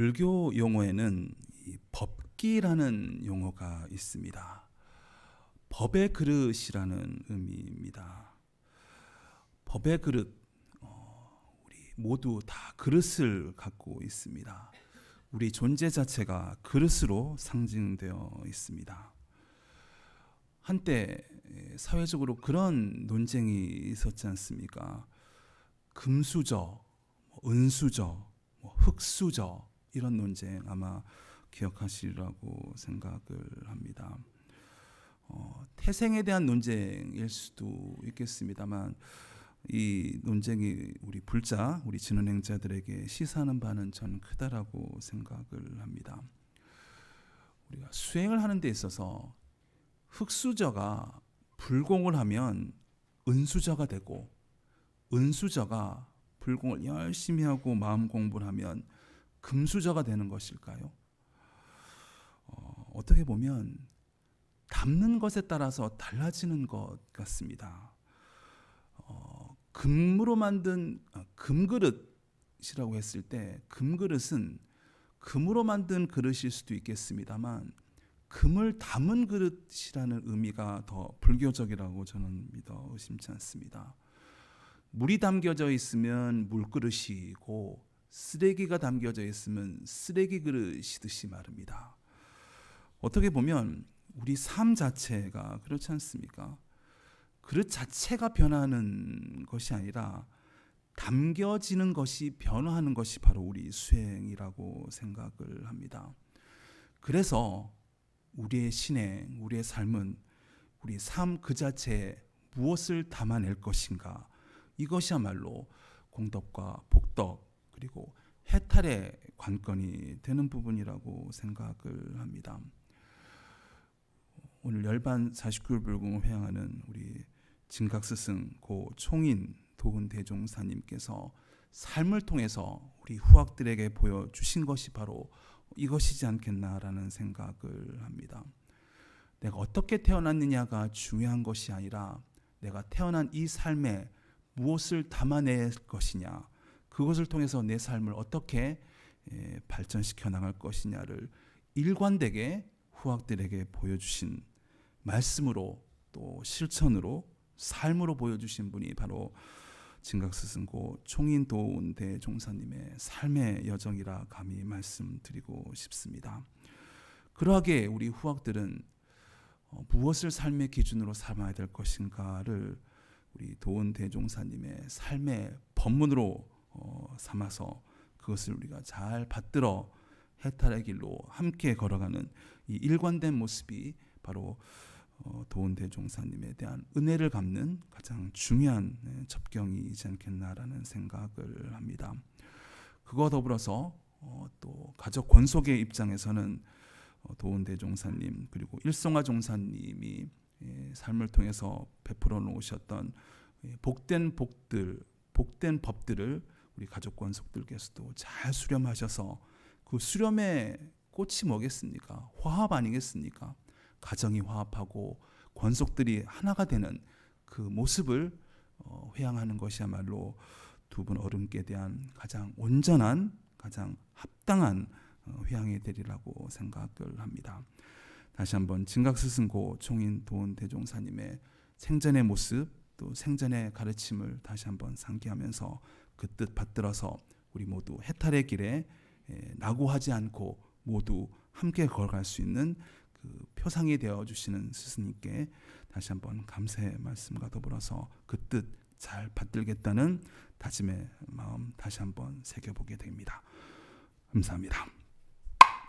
불교 용어에는 이 법기라는 용어가 있습니다. 법의 그릇이라는 의미입니다. 법의 그릇, 어, 우리 모두 다 그릇을 갖고 있습니다. 우리 존재 자체가 그릇으로 상징되어 있습니다. 한때 사회적으로 그런 논쟁이 있었지 않습니까? 금수저, 뭐 은수저, 뭐 흙수저 이런 논쟁 아마 기억하시리라고 생각을 합니다. 어, 태생에 대한 논쟁일 수도 있겠습니다만 이 논쟁이 우리 불자, 우리 진언행자들에게 시사하는 바는 저는 크다라고 생각을 합니다. 우리가 수행을 하는 데 있어서 흙수저가 불공을 하면 은수저가 되고 은수저가 불공을 열심히 하고 마음 공부를 하면 금수저가 되는 것일까요? 어, 어떻게 보면 담는 것에 따라서 달라지는 것 같습니다. 어, 금으로 만든 아, 금그릇이라고 했을 때 금그릇은 금으로 만든 그릇일 수도 있겠습니다만 금을 담은 그릇이라는 의미가 더 불교적이라고 저는 믿어 의심치 않습니다. 물이 담겨져 있으면 물그릇이고 쓰레기가 담겨져 있으면 쓰레기 그릇이듯이 말입니다. 어떻게 보면 우리 삶 자체가 그렇지 않습니까? 그릇 자체가 변하는 것이 아니라 담겨지는 것이 변화하는 것이 바로 우리 수행이라고 생각을 합니다. 그래서 우리의 신행, 우리의 삶은 우리 삶 그 자체에 무엇을 담아낼 것인가 이것이야말로 공덕과 복덕 그리고 해탈의 관건이 되는 부분이라고 생각을 합니다. 오늘 열반 49일 불공을 회양하는 우리 진각스승 고 총인 도훈 대종사님께서 삶을 통해서 우리 후학들에게 보여주신 것이 바로 이것이지 않겠나라는 생각을 합니다. 내가 어떻게 태어났느냐가 중요한 것이 아니라 내가 태어난 이 삶에 무엇을 담아낼 것이냐, 그것을 통해서 내 삶을 어떻게 발전시켜 나갈 것이냐를 일관되게 후학들에게 보여주신 말씀으로 또 실천으로 삶으로 보여주신 분이 바로 진각스승고 총인도운 대종사님의 삶의 여정이라 감히 말씀드리고 싶습니다. 그러하게 우리 후학들은 어, 무엇을 삶의 기준으로 삼아야 될 것인가를 우리 도운 대종사님의 삶의 법문으로 어, 삼아서 그것을 우리가 잘 받들어 해탈의 길로 함께 걸어가는 이 일관된 모습이 바로 어, 도운 대 종사님에 대한 은혜를 갚는 가장 중요한 네, 접경이지 않겠나라는 생각을 합니다. 그와 더불어서 어, 또 가족 권속의 입장에서는 어, 도운 대 종사님 그리고 일성화 종사님이 예, 삶을 통해서 베풀어 놓으셨던 예, 복된 복들, 복된 법들을 우리 가족 권속들께서도 잘 수렴하셔서 그 수렴의 꽃이 뭐겠습니까? 화합 아니겠습니까? 가정이 화합하고 권속들이 하나가 되는 그 모습을 어, 회양하는 것이야말로 두 분 어른께 대한 가장 온전한, 가장 합당한 어, 회양이 되리라고 생각을 합니다. 다시 한번 진각스승고 총인 도원 대종사님의 생전의 모습 또 생전의 가르침을 다시 한번 상기하면서 그 뜻 받들어서 우리 모두 해탈의 길에 낙오하지 않고 모두 함께 걸어갈 수 있는 그 표상이 되어 주시는 스승님께 다시 한번 감사의 말씀과 더불어서 그 뜻 잘 받들겠다는 다짐의 마음 다시 한번 새겨보게 됩니다. 감사합니다.